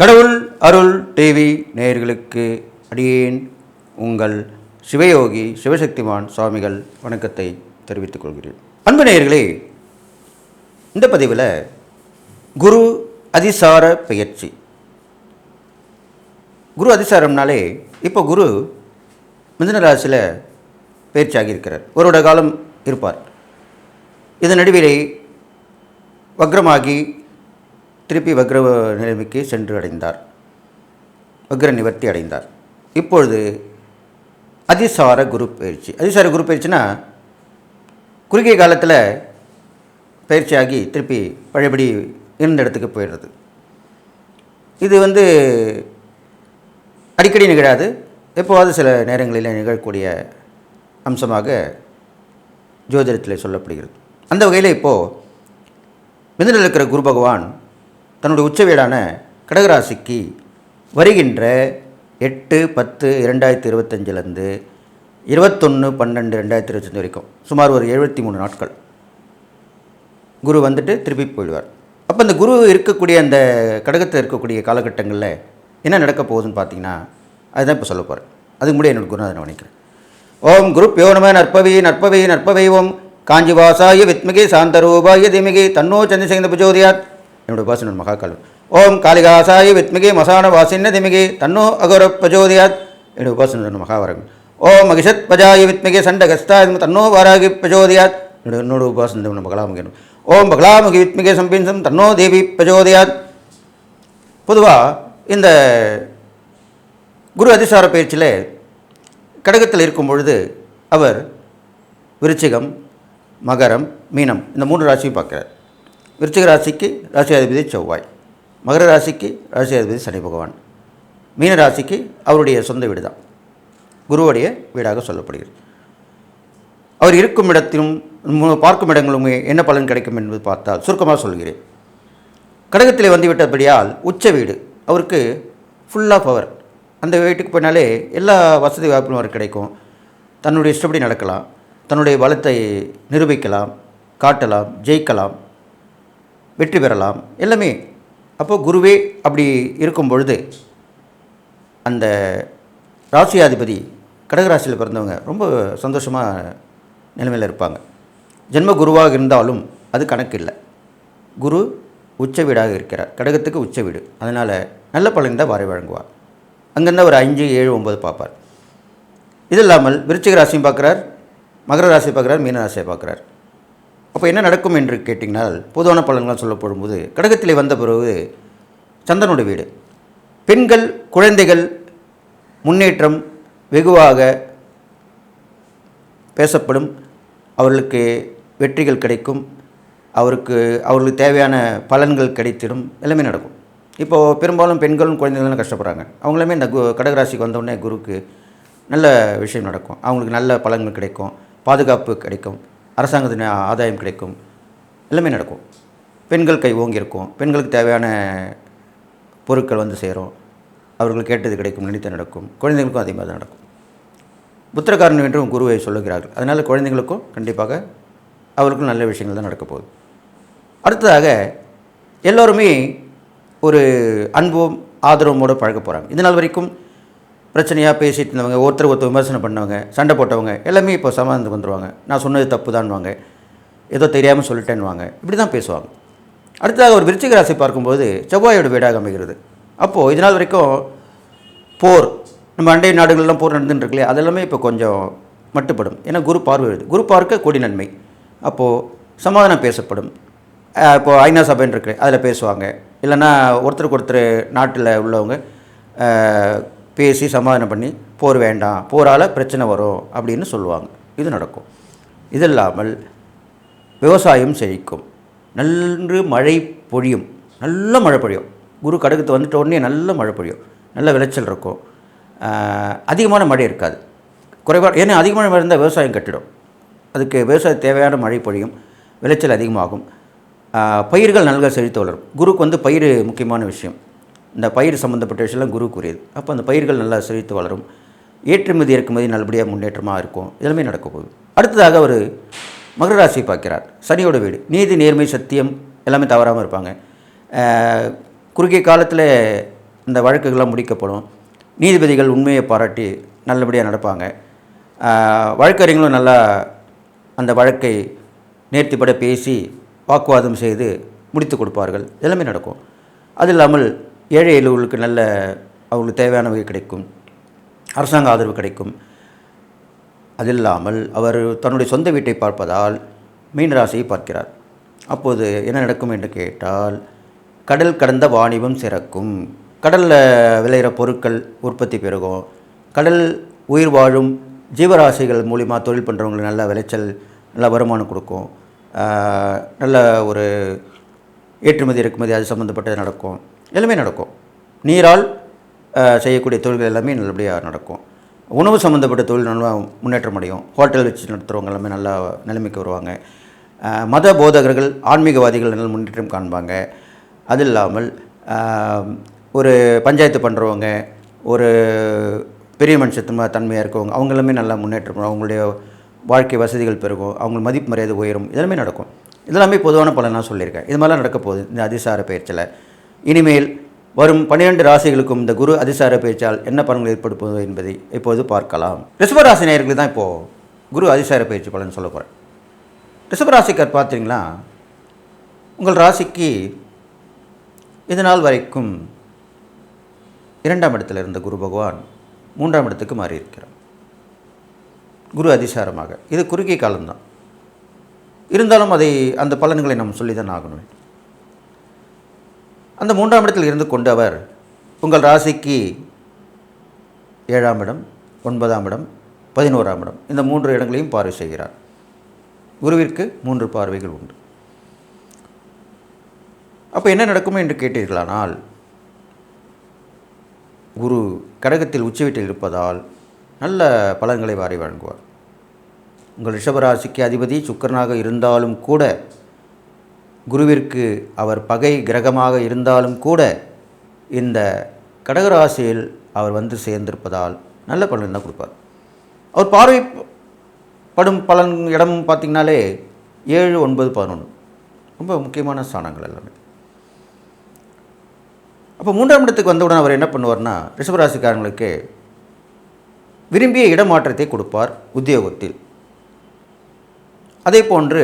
கடவுள் அருள் டிவி நேயர்களுக்கு அடியேன் உங்கள் சிவயோகி சிவசக்திமான் சுவாமிகள் வணக்கத்தை தெரிவித்துக் கொள்கிறேன். அன்பு நேயர்களே இந்த பதிவில் குரு அதிசார பயிற்சி. குரு அதிசாரம்னாலே இப்போ குரு மிதன ராசியில் பயிற்சி ஆகியிருக்கிறார் ஒருவட காலம் இருப்பார். இதன் நடுவிலே வக்ரமாகி திருப்பி வக்ர நிலைமைக்கு சென்று அடைந்தார். வக்ர நிவர்த்தி அடைந்தார். இப்பொழுது அதிசார குரு பயிற்சி. அதிசார குரு பயிற்சினா குறுகிய காலத்தில் பயிற்சியாகி திருப்பி பழையபடி இருந்த இடத்துக்கு போயிடுறது. இது வந்து அடிக்கடி நிகழாது. எப்போவாவது சில நேரங்களில் நிகழக்கூடிய அம்சமாக ஜோதிடத்தில் சொல்லப்படுகிறது. அந்த வகையில் இப்போது மிதனில் இருக்கிற குரு பகவான் தன்னுடைய உச்ச வீடான கடகராசிக்கு வருகின்ற எட்டு பத்து இரண்டாயிரத்தி இருபத்தஞ்சிலேருந்து இருபத்தொன்று பன்னெண்டு ரெண்டாயிரத்தி இருபத்தஞ்சி வரைக்கும் சுமார் ஒரு எழுபத்தி மூணு நாட்கள். குரு வந்துட்டு திருப்பி போயிடுவார். அப்போ அந்த குரு இருக்கக்கூடிய அந்த கடகத்தில் இருக்கக்கூடிய காலகட்டங்களில் என்ன நடக்க போகுதுன்னு பார்த்தீங்கன்னா அதுதான் இப்போ சொல்ல போகிறேன் அதுக்கு முன்னாடி என்னோட குருநாதனை வணிக்கிறேன் ஓம் குரு பியோனம நற்பவி நற்பவி நற்பவை ஓம். காஞ்சிவாசாய வித்மிகை சாந்தரூபாய திமிகி தன்னோ சந்திரசேகர புஜோதியாத். என்னோட உபாசனன் மகாகாலம் ஓம் காளிகாசாயி வித்மிகி மசான வாசின்ன திமிகி தன்னோ அகோர பிரஜோதியாத். என்னோட உபாசனன் மகாவரகம் ஓம் மகிஷத் பஜாய வித்மிகி சண்டகஸ்தா தன்னோ வாராகி பிரஜோதியாத். என்னோட என்னோட உபாசனம் பகலாமுகன் ஓம் பகலாமுகி வித்மிகே சம்பின்சம் தன்னோ தேவி பிரஜோதியாத். பொதுவாக இந்த குரு அதிசார பயிற்சியில் கடகத்தில் இருக்கும் பொழுது அவர் விருச்சிகம் மகரம் மீனம் இந்த மூன்று ராசியும் பார்க்குறார். விருச்சிக ராசிக்கு ராசி அதிபதி செவ்வாய். மகர ராசிக்கு ராசி அதிபதி சனி பகவான். மீன ராசிக்கு அவருடைய சொந்த வீடு தான் குருவுடைய வீடாக சொல்லப்படுகிறது. அவர் இருக்கும் இடத்திலும் பார்க்கும் இடங்களுமே என்ன பலன் கிடைக்கும் என்பது பார்த்தால் சுருக்கமாக சொல்கிறேன். கடகத்தில் வந்துவிட்டபடியால் உச்ச வீடு. அவருக்கு ஃபுல்லாக பவர் அந்த வீட்டுக்கு போனாலே எல்லா வசதி வாய்ப்பும் அவருக்கு கிடைக்கும். தன்னுடைய இஷ்டப்படி நடக்கலாம். தன்னுடைய பலத்தை நிரூபிக்கலாம் காட்டலாம் ஜெயிக்கலாம். வெற்றி பெறலாம். எல்லாமே. அப்போது குருவே அப்படி இருக்கும் பொழுது அந்த ராசியாதிபதி கடகராசியில் பிறந்தவங்க ரொம்ப சந்தோஷமாக நிலைமையில் இருப்பாங்க. ஜென்ம குருவாக இருந்தாலும் அது கணக்கு இல்லை. குரு உச்ச வீடாக இருக்கிறார். கடகத்துக்கு உச்ச வீடு. அதனால் நல்ல பலன் தான் வாரி வழங்குவார். அங்கேருந்து ஒரு அஞ்சு ஏழு ஒம்பது பார்ப்பார். இது இல்லாமல் விருச்சிக ராசியும் பார்க்குறார் மகர ராசியை பார்க்குறார் மீன ராசியை பார்க்குறார். அப்போ என்ன நடக்கும் என்று கேட்டிங்கனால் பொதுவான பலன்கள் சொல்லப்படும்போது கடகத்திலே வந்த பிறகு சந்தனுடைய வீடு. பெண்கள் குழந்தைகள் முன்னேற்றம் வெகுவாக பேசப்படும். அவர்களுக்கு வெற்றிகள் கிடைக்கும். அவருக்கு அவர்களுக்கு தேவையான பலன்கள் கிடைத்திடும். எல்லாமே நடக்கும். இப்போது பெரும்பாலும் பெண்களும் குழந்தைகளும் கஷ்டப்படுறாங்க. அவங்களுமே இந்த கு கடகராசிக்கு வந்தோடனே குருக்கு நல்ல விஷயம் நடக்கும். அவங்களுக்கு நல்ல பலன்கள் கிடைக்கும். பாதுகாப்பு கிடைக்கும். அரசாங்கத்தின் ஆதாயம் கிடைக்கும். எல்லாமே நடக்கும். பெண்கள் கை ஓங்கி இருக்கும். பெண்களுக்கு தேவையான பொருட்கள் வந்து சேரும். அவர்கள் கேட்டது கிடைக்கும். நினைத்து நடக்கும். குழந்தைகளுக்கும் அதே மாதிரி தான் நடக்கும். புத்திரக்காரன் என்றும் குருவை சொல்லுகிறார்கள். அதனால் குழந்தைங்களுக்கும் கண்டிப்பாக அவருக்கும் நல்ல விஷயங்கள் தான் நடக்க போகுது. அடுத்ததாக எல்லோருமே ஒரு அன்பும் ஆதரவோடு பழக போகிறாங்க இதனால் நாள் வரைக்கும் பிரச்சனையாக பேசிட்டு இருந்தவங்க ஒருத்தர் ஒருத்தர் விமர்சனம் பண்ணவங்க சண்டை போட்டவங்க எல்லாமே இப்போ சமாதானத்துக்கு வந்துடுவாங்க நான் சொன்னது தப்பு தான்வாங்க ஏதோ தெரியாமல் சொல்லிட்டேன்னுவாங்க. இப்படி தான் பேசுவாங்க. அடுத்ததாக ஒரு விருச்சிக ராசி பார்க்கும்போது செவ்வாயோட வீடாக அமைகிறது. அப்போது இது நாள் வரைக்கும் போர் நம்ம அண்டை நாடுகள்லாம் போர் நடந்துட்டு அதெல்லாமே இப்போ கொஞ்சம் மட்டுப்படும். ஏன்னா குரு பார்வை வருது. குரு பார்க்க கொடி நன்மை. அப்போது சமாதானம் பேசப்படும். இப்போது இப்போ ஐநா சபைன்னு இருக்கு. அதில் பேசுவாங்க. இல்லைன்னா ஒருத்தருக்கு ஒருத்தர் நாட்டில் உள்ளவங்க பேசி சமாதானம் பண்ணி போர் வேண்டாம் போரால் பிரச்சனை வரும் அப்படின்னு சொல்லுவாங்க. இது நடக்கும். இது இல்லாமல் விவசாயம் செழிக்கும். நன்று மழை பொழியும். நல்ல மழை பொழியும். குரு கடகத்து வந்துட்ட உடனே நல்ல மழை பொழியும். நல்ல விளைச்சல் இருக்கும். அதிகமான மழை இருக்காது. குறைவாக ஏன்னா அதிகமான மழை இருந்தால் விவசாயம் கட்டிடும். அதுக்கு விவசாய தேவையான மழை பொழியும். விளைச்சல் அதிகமாகும். பயிர்கள் நல்ல செழித்து வளரும். குருக்கு வந்து பயிர் முக்கியமான விஷயம். இந்த பயிர் சம்மந்தப்பட்ட விஷயம்லாம் குருக்குரியது அப்போ அந்த பயிர்கள் நல்லா செழித்து வளரும். ஏற்றுமதி இறக்குமதி நல்லபடியாக முன்னேற்றமாக இருக்கும். இதெல்லாமே நடக்க போகுது. அடுத்ததாக அவர் மகர ராசியை பார்க்கிறார். சனியோட வீடு. நீதி நேர்மை சத்தியம் எல்லாமே தவறாமல் இருப்பாங்க. குறுகிய காலத்தில் இந்த வழக்குகள்லாம் முடிக்கப்படும். நீதிபதிகள் உண்மையை பாராட்டி நல்லபடியாக நடப்பாங்க. வழக்கறிஞர்களும் நல்லா அந்த வழக்கை நேர்த்திப்பட பேசி வாக்குவாதம் செய்து முடித்து கொடுப்பார்கள். எல்லாமே நடக்கும். அது இல்லாமல் ஏழை எளியவர்களுக்கு நல்ல அவங்களுக்கு தேவையானவை கிடைக்கும். அரசாங்க ஆதரவு கிடைக்கும். அது இல்லாமல் அவர் தன்னுடைய சொந்த வீட்டை பார்ப்பதால் மீன ராசியை பார்க்கிறார். அப்போது என்ன நடக்கும் என்று கேட்டால் கடல் கடந்த வாணிபம் சிறக்கும். கடலில் விளையிற பொருட்கள் உற்பத்தி பெருகும். கடல் உயிர் வாழும் ஜீவராசிகள் மூலிமா தொழில் பண்ணுறவங்களுக்கு நல்ல விளைச்சல் நல்ல வருமானம் கொடுக்கும். நல்ல ஒரு ஏற்றுமதி இறக்குமதி அது சம்மந்தப்பட்டது நடக்கும். எல்லாமே நடக்கும். நீரால் செய்யக்கூடிய தொழில்கள் எல்லாமே நல்லபடியாக நடக்கும். உணவு சம்மந்தப்பட்ட தொழில் நல்லா முன்னேற்றம் அடையும். ஹோட்டல் வச்சு நடத்துகிறவங்க எல்லாமே நல்லா நிலைமைக்கு வருவாங்க. மத போதகர்கள் ஆன்மீகவாதிகள் நல்ல முன்னேற்றம் காண்பாங்க. அது இல்லாமல் ஒரு பஞ்சாயத்து பண்ணுறவங்க ஒரு பெரிய மனுஷத்துமா தன்மையாக இருக்கவங்க அவங்க எல்லாமே நல்லா முன்னேற்றம் அவங்களுடைய வாழ்க்கை வசதிகள் பெருகும். அவங்க மதிப்பு மரியாதை உயரும். இதெல்லாமே நடக்கும். இதெல்லாமே பொதுவான பலனாக சொல்லியிருக்கேன். இது மாதிரிலாம் நடக்க போகுது இந்த அதிசார பயிற்சியில். இனிமேல் வரும் பன்னிரெண்டு ராசிகளுக்கும் இந்த குரு அதிசார பேச்சால் என்ன பலன்கள் ஏற்படுப்பது என்பதை இப்போது பார்க்கலாம். ரிஷபராசி நேயர்களுக்கு தான் இப்போது குரு அதிசார பயிற்சி பலன் சொல்ல போகிறேன் ரிஷபராசிக்கார் பார்த்தீங்களா உங்கள் ராசிக்கு இது நாள் வரைக்கும் இரண்டாம் இடத்தில் இருந்த குரு பகவான் மூன்றாம் இடத்துக்கு மாறியிருக்கிறார். குரு அதிசாரமாக. இது குறுகிய காலம்தான். இருந்தாலும் அதை அந்த பலன்களை நாம் சொல்லி தான் ஆகணும். அந்த மூன்றாம் இடத்தில் இருந்து கொண்டு அவர் உங்கள் ராசிக்கு ஏழாம் இடம் ஒன்பதாம் இடம் பதினோராம் இடம். இந்த மூன்று இடங்களையும் பார்வை செய்கிறார். குருவிற்கு மூன்று பார்வைகள் உண்டு. அப்போ என்ன நடக்கும் என்று கேட்டீர்களானால் குரு கடகத்தில் உச்சவீட்டில் இருப்பதால் நல்ல பலன்களை வாரி வழங்குவார். உங்கள் ரிஷபராசிக்கு அதிபதி சுக்கரனாக இருந்தாலும் கூட குருவிற்கு அவர் பகை கிரகமாக இருந்தாலும் கூட இந்த கடகராசியில் அவர் வந்து சேர்ந்திருப்பதால் நல்ல பலன் தான் கொடுப்பார். அவர் பார்வை படும் பலன் இடம் பார்த்திங்கனாலே ஏழு ஒன்பது பதினொன்று. ரொம்ப முக்கியமான ஸ்தானங்கள் எல்லாமே. அப்போ மூன்றாம் இடத்துக்கு வந்தவுடன் அவர் என்ன பண்ணுவார்னா ரிஷபராசிக்காரங்களுக்கு விரும்பிய இடமாற்றத்தை கொடுப்பார் உத்தியோகத்தில். அதே போன்று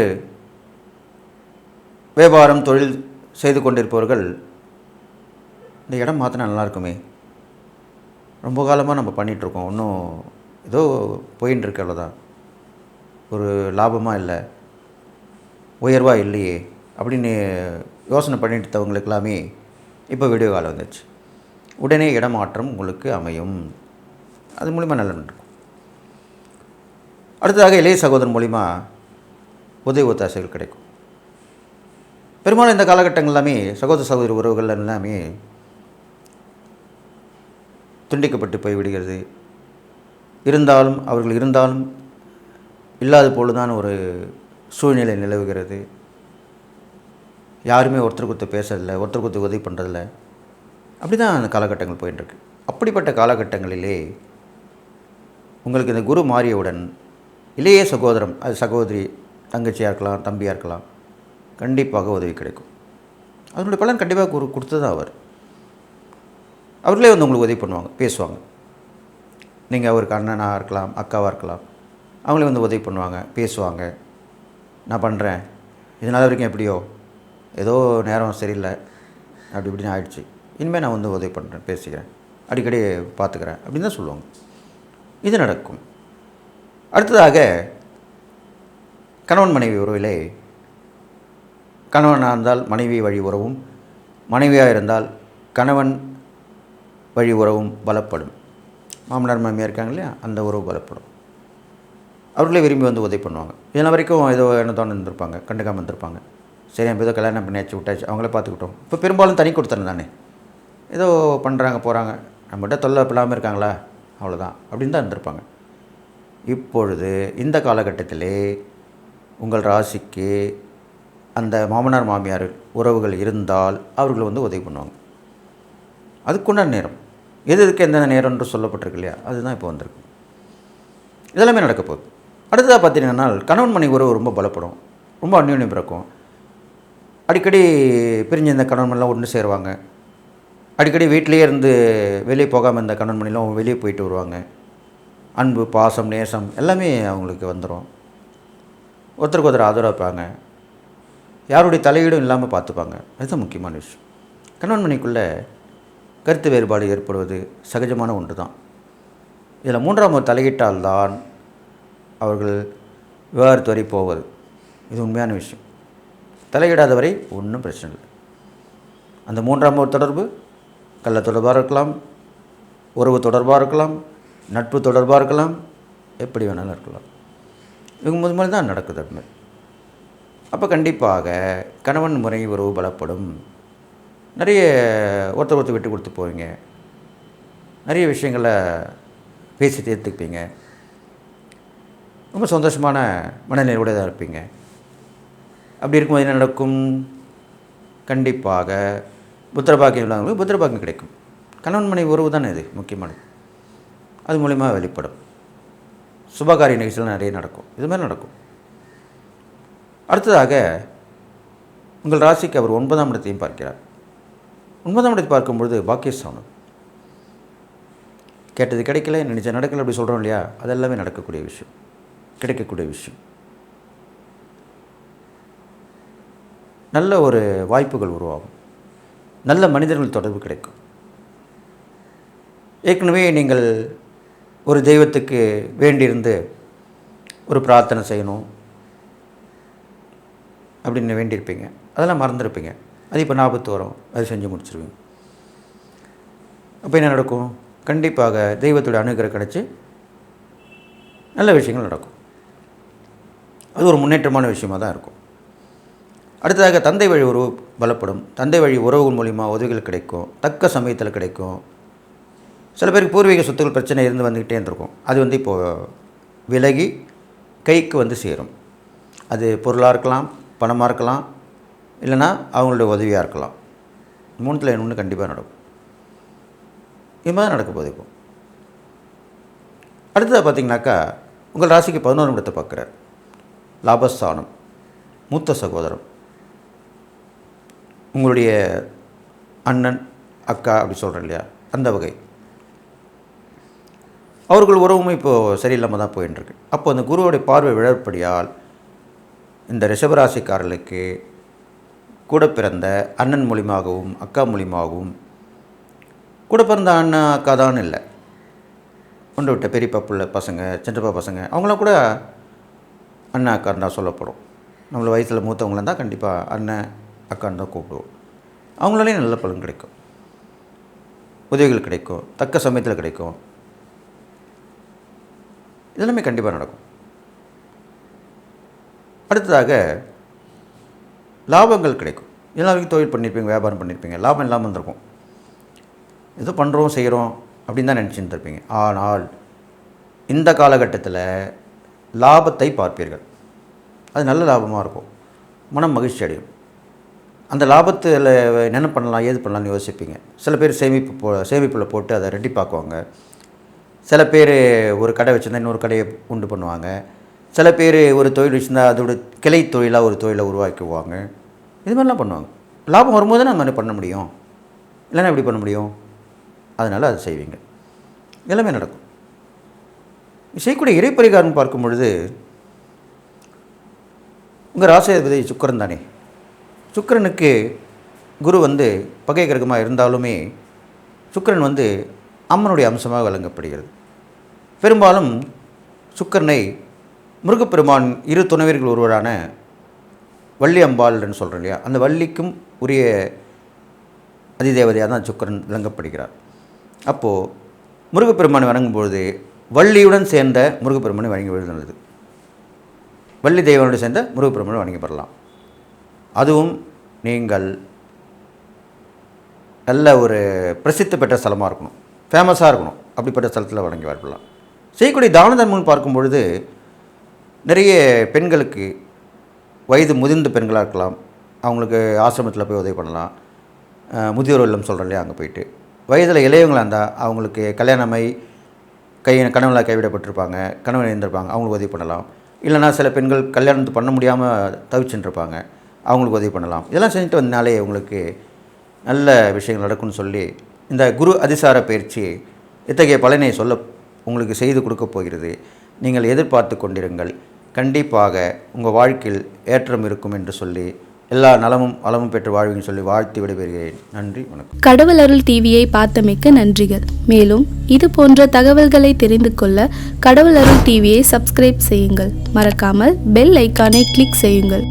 வியாபாரம் தொழில் செய்து கொண்டிருப்பவர்கள் இந்த இடம் மாற்றினா நல்லாயிருக்குமே ரொம்ப காலமாக நம்ம பண்ணிகிட்ருக்கோம் இன்னும் ஏதோ போயின்னு இருக்கு அவ்வளோதான் ஒரு லாபமாக இல்லை. உயர்வாக இல்லையே அப்படின்னு யோசனை பண்ணிட்டு தவங்களுக்கெல்லாமே எல்லாமே இப்போ வீடியோ கால் வந்துச்சு உடனே இடமாற்றம் உங்களுக்கு அமையும். அது மூலிமா நல்ல இருக்கும் அடுத்ததாக இளைய சகோதரன் மூலிமா உதவி ஒத்தாசைகள் கிடைக்கும். பெரும்பாலும் இந்த காலகட்டங்கள் எல்லாமே சகோதர சகோதரி உறவுகள் எல்லாமே துண்டிக்கப்பட்டு போய் விடுகிறது. இருந்தாலும் அவர்கள் இருந்தாலும் இல்லாத போலதான் ஒரு சூழ்நிலை நிலவுகிறது. யாருமே ஒருத்தருக்கு ஒருத்தர் பேசுறதில்ல ஒருத்தருக்கு ஒருத்தர் உதவி பண்ணுறதில்ல அப்படி தான் அந்த காலகட்டங்கள் போயிட்டுருக்கு அப்படிப்பட்ட காலகட்டங்களிலே உங்களுக்கு இந்த குரு மாறியவுடன் இளைய சகோதரம் அது சகோதரி தங்கச்சியாக இருக்கலாம் தம்பியாக இருக்கலாம் கண்டிப்பாக உதவி கிடைக்கும். அதனுடைய பலன் கண்டிப்பாக கொடு கொடுத்து தான் அவர். அவர்களே வந்து உங்களுக்கு உதவி பண்ணுவாங்க பேசுவாங்க. நீங்கள் அவருக்கு அண்ணனாக இருக்கலாம் அக்காவாக இருக்கலாம் அவங்களே வந்து உதவி பண்ணுவாங்க பேசுவாங்க. நான் பண்ணுறேன் இதனால் வரைக்கும் எப்படியோ? ஏதோ நேரம் சரியில்லை. அப்படி இப்படின்னு ஆயிடுச்சு. இனிமேல் நான் வந்து உதவி பண்ணுறேன் பேசிக்கிறேன். அடிக்கடி பார்த்துக்கிறேன். அப்படின்னு தான் சொல்லுவாங்க. இது நடக்கும். அடுத்ததாக கணவன் மனைவி உறவிலே கணவனாக இருந்தால் மனைவி வழி உறவும் மனைவியாக இருந்தால் கணவன் வழி உறவும் பலப்படும். மாமனார் மாமியாக இருக்காங்க இல்லையா? அந்த உறவு பலப்படும். அவர்களே விரும்பி வந்து உதவி பண்ணுவாங்க. இதனால் வரைக்கும் ஏதோ என்ன தோணு இருந்திருப்பாங்க கண்டுக்காமல் இருந்திருப்பாங்க. சரி நம்ம ஏதோ கல்யாணம் பண்ணியாச்சு விட்டாச்சு அவங்களே பார்த்துக்கிட்டோம். இப்போ பெரும்பாலும் தனி கொடுத்துறேன் தானே? ஏதோ பண்ணுறாங்க போகிறாங்க நம்மகிட்ட தொல்லை இல்லாமல் இருக்காங்களா? அவ்வளோதான் அப்படின்னு தான் இருந்திருப்பாங்க. இப்பொழுது இந்த காலகட்டத்திலே உங்கள் ராசிக்கு அந்த மாமனார் மாமியார் உறவுகள் இருந்தால் அவர்கள் வந்து உதவி பண்ணுவாங்க. அதுக்குண்டான நேரம். எது எதுக்கு எந்தெந்த நேரம்ன்று சொல்லப்பட்டிருக்கு இல்லையா? அதுதான் இப்போ வந்திருக்கு. இதெல்லாமே நடக்க போகுது. அடுத்ததாக பார்த்தீங்கன்னா கணவன் மனைவி உறவு ரொம்ப பலப்படும். ரொம்ப அந்யோன்யம் பிறக்கும். அடிக்கடி பிரிஞ்சு இந்த மணிலாம் ஒன்று சேருவாங்க. அடிக்கடி வீட்டிலேயே இருந்து வெளியே போகாமல் இந்த கணவன் மணிலாம் வெளியே போயிட்டு வருவாங்க. அன்பு பாசம் நேசம் எல்லாமே அவங்களுக்கு வந்துடும் ஒருத்தருக்கு ஒருத்தர் ஆதரவாக இருப்பாங்க யாருடைய தலையீடும் இல்லாமல் பார்த்துப்பாங்க. அதுதான் முக்கியமான விஷயம். கண்வன்மணிக்குள்ளே கருத்து வேறுபாடு ஏற்படுவது சகஜமான ஒன்று தான் இதில் மூன்றாம் ஒரு தலையிட்டால் தான் அவர்கள் விவகாரத்து வரை போவது. இது உண்மையான விஷயம். தலையிடாத வரை ஒன்றும் பிரச்சனை இல்லை. அந்த மூன்றாம் ஒரு தொடர்பு கள்ள தொடர்பாக இருக்கலாம் உறவு தொடர்பாக இருக்கலாம் நட்பு தொடர்பாக இருக்கலாம் எப்படி வேணாலும் இருக்கலாம். இவங்க முதல் மாதிரி தான் நடக்குது அது மாதிரி. அப்போ கண்டிப்பாக கணவன் முறை உறவு பலப்படும். நிறைய ஒருத்தர் ஒருத்தர் விட்டு கொடுத்து போவீங்க. நிறைய விஷயங்களை பேசி தீர்த்துப்பீங்க. ரொம்ப சந்தோஷமான மனநிலையோட தான் இருப்பீங்க. அப்படி இருக்கும்போது என்ன நடக்கும்? கண்டிப்பாக புத்திரபாக்கியம் இல்லாதவங்களுக்கு புத்திரபாக்கியம் கிடைக்கும். கணவன் மனைவி உறவு தானே இது முக்கியமானது. அது மூலிமா வெளிப்படும். சுபகாரிய நிகழ்ச்சிகள் நிறைய நடக்கும். இது மாதிரி நடக்கும். அடுத்ததாக உங்கள் ராசிக்கு அவர் ஒன்பதாம் இடத்தையும் பார்க்கிறார். ஒன்பதாம் இடத்தை பார்க்கும்பொழுது பாக்கியஸ்தானம் கேட்டது கிடைக்கல நினைச்ச நடக்கல அப்படி சொல்கிறோம் இல்லையா? அதெல்லாமே நடக்கக்கூடிய விஷயம். கிடைக்கக்கூடிய விஷயம். நல்ல ஒரு வாய்ப்புகள் உருவாகும். நல்ல மனிதர்கள் தொடர்பு கிடைக்கும். ஏற்கனவே நீங்கள் ஒரு தெய்வத்துக்கு வேண்டியிருந்து ஒரு பிரார்த்தனை செய்யணும் அப்படின்னு வேண்டியிருப்பீங்க. அதெல்லாம் மறந்துருப்பீங்க. அது இப்போ ஞாபகத்து வரும். அது செஞ்சு முடிச்சிருவீங்க. அப்போ என்ன நடக்கும்? கண்டிப்பாக தெய்வத்துடைய அனுகிரகம் கிடச்சி நல்ல விஷயங்கள் நடக்கும். அது ஒரு முன்னேற்றமான விஷயமாக தான் இருக்கும். அடுத்ததாக தந்தை வழி உறவு பலப்படும். தந்தை வழி உறவுகள் மூலிமா உதவிகள் கிடைக்கும். தக்க சமயத்தில் கிடைக்கும். சில பேருக்கு பூர்வீக சொத்துக்கள் பிரச்சனை இருந்து வந்துக்கிட்டே இருந்திருக்கும். அது வந்து இப்போது விலகி கைக்கு வந்து சேரும். அது பொருளாக இருக்கலாம் பணமாக இருக்கலாம் இல்லைன்னா அவங்களுடைய உதவியாக இருக்கலாம். மூணுத்தில் ஒன்று கண்டிப்பாக நடக்கும். இது மாதிரி நடக்க போகுது இப்போ. அடுத்ததாக பார்த்தீங்கன்னாக்கா உங்கள் ராசிக்கு பதினோரு இடத்தை பார்க்குறார். லாபஸ்தானம் மூத்த சகோதரம். உங்களுடைய அண்ணன் அக்கா அப்படி சொல்கிறேன் இல்லையா? அந்த வகை. அவர்கள் உறவுமே இப்போது சரியில்லாமல் தான் போயின்ட்டுருக்கு அப்போ அந்த குருவோடைய பார்வை விழற்படியால் இந்த ரிஷபராசிக்காரர்களுக்கு கூட பிறந்த அண்ணன் மூலியமாகவும் அக்கா மூலியமாகவும் கூட பிறந்த அண்ணன் அக்கா தான் இல்லை. கொண்டு விட்ட பெரியப்பா பிள்ளை பசங்க சின்னப்பா பசங்க அவங்களாம் கூட அண்ணா அக்கான்னு தான் சொல்லப்படும். நம்மளை வயசில் மூத்தவங்களாம் தான் கண்டிப்பாக அண்ணன் அக்கான்னு தான் கூப்பிடுவோம். அவங்களாலேயும் நல்ல பலன் கிடைக்கும். உதவிகள் கிடைக்கும். தக்க சமயத்தில் கிடைக்கும். இதெல்லாமே கண்டிப்பாக நடக்கும். அடுத்ததாக லாபங்கள் கிடைக்கும். எல்லாருக்கும் தொழில் பண்ணியிருப்பீங்க வியாபாரம் பண்ணியிருப்பீங்க லாபம் இல்லாமல் இருந்திருக்கும். ஏதோ பண்ணுறோம் செய்கிறோம் அப்படின்னு தான் நினச்சிட்டு ஆனால் இந்த காலகட்டத்தில் லாபத்தை பார்ப்பீர்கள். அது நல்ல லாபமாக இருக்கும். மனம் மகிழ்ச்சி அடையும். அந்த லாபத்தில் என்ன பண்ணலாம் ஏது பண்ணலாம்னு யோசிப்பீங்க. சில பேர் சேமிப்பு போ சேமிப்பில் போட்டு அதை ரெட்டி பார்க்குவாங்க சில பேர் ஒரு கடை வச்சுருந்தா இன்னொரு கடையை உண்டு பண்ணுவாங்க. சில பேர் ஒரு தொழில் வச்சுருந்தா அதோட கிளை தொழிலாக ஒரு தொழிலை உருவாக்குவாங்க. இது மாதிரிலாம் பண்ணுவாங்க. லாபம் வரும்போது தான் நம்ம பண்ண முடியும். இல்லைன்னா எப்படி பண்ண முடியும்? அதனால் அதை செய்வீங்க. எல்லாமே நடக்கும். செய்யக்கூடிய இறைப்பரிகாரம் பார்க்கும் பொழுது உங்கள் ராசியாதிபதி சுக்கரன் தானே. சுக்கிரனுக்கு குரு வந்து பகை கிரகமாக இருந்தாலுமே சுக்கிரன் வந்து அம்மனுடைய அம்சமாக வழங்கப்படுகிறது பெரும்பாலும் சுக்கிரனை முருகப்பெருமான் இரு துணைவர்கள் ஒருவரான வள்ளி அம்பாள்னு சொல்கிறோம் இல்லையா? அந்த வள்ளிக்கும் உரிய அதிதேவதையாக தான் சுக்கிரன் விளங்கப்படுகிறார். அப்போது முருகப்பெருமானை வணங்கும்பொழுது வள்ளியுடன் சேர்ந்த முருகப்பெருமானை வணங்கி நல்லது வள்ளி தெய்வனோடு சேர்ந்த முருகப்பெருமானை வணங்கி பெறலாம் அதுவும் நீங்கள் நல்ல ஒரு பிரசித்தி பெற்ற ஸ்தலமாக இருக்கணும். ஃபேமஸாக இருக்கணும். அப்படிப்பட்ட ஸ்தலத்தில் வணங்கி வரப்படலாம் செய்யக்கூடிய தான தர்மம்னு பார்க்கும் பொழுது நிறைய பெண்களுக்கு வயது முதிர்ந்த பெண்களாக இருக்கலாம். அவங்களுக்கு ஆசிரமத்தில் போய் உதவி பண்ணலாம். முதியோர் இல்லம் சொல்கிறோம் இல்லையா அங்கே போயிட்டு. வயதில் இளையவங்களாக இருந்தால் அவங்களுக்கு கல்யாணமாய் கை கணவனாக கைவிடப்பட்டிருப்பாங்க. கணவன் இருந்திருப்பாங்க அவங்களுக்கு உதவி பண்ணலாம். இல்லைனா சில பெண்கள் கல்யாணத்து பண்ண முடியாமல் தவிச்சுட்டுருப்பாங்க அவங்களுக்கு உதவி பண்ணலாம். இதெல்லாம் செஞ்சுட்டு வந்தாலே உங்களுக்கு நல்ல விஷயங்கள் நடக்கும்னு சொல்லி இந்த குரு அதிசார பயிற்சி இத்தகைய பலனை சொல்ல உங்களுக்கு செய்து கொடுக்க போகிறது. நீங்கள் எதிர்பார்த்து கொண்டிருங்கள். கண்டிப்பாக உங்கள் வாழ்க்கையில் ஏற்றம் இருக்கும் என்று சொல்லி எல்லா நலமும் வளமும் பெற்று வாழ்வின்னு சொல்லி வாழ்த்தி விடைபெறுகிறேன். நன்றி வணக்கம். கடவுள் அருள் டிவியை பார்த்தமைக்க நன்றிகள். மேலும் இது போன்ற தகவல்களை தெரிந்து கொள்ள கடவுள் அருள் டிவியை சப்ஸ்கிரைப் செய்யுங்கள். மறக்காமல் பெல் ஐக்கானை கிளிக் செய்யுங்கள்.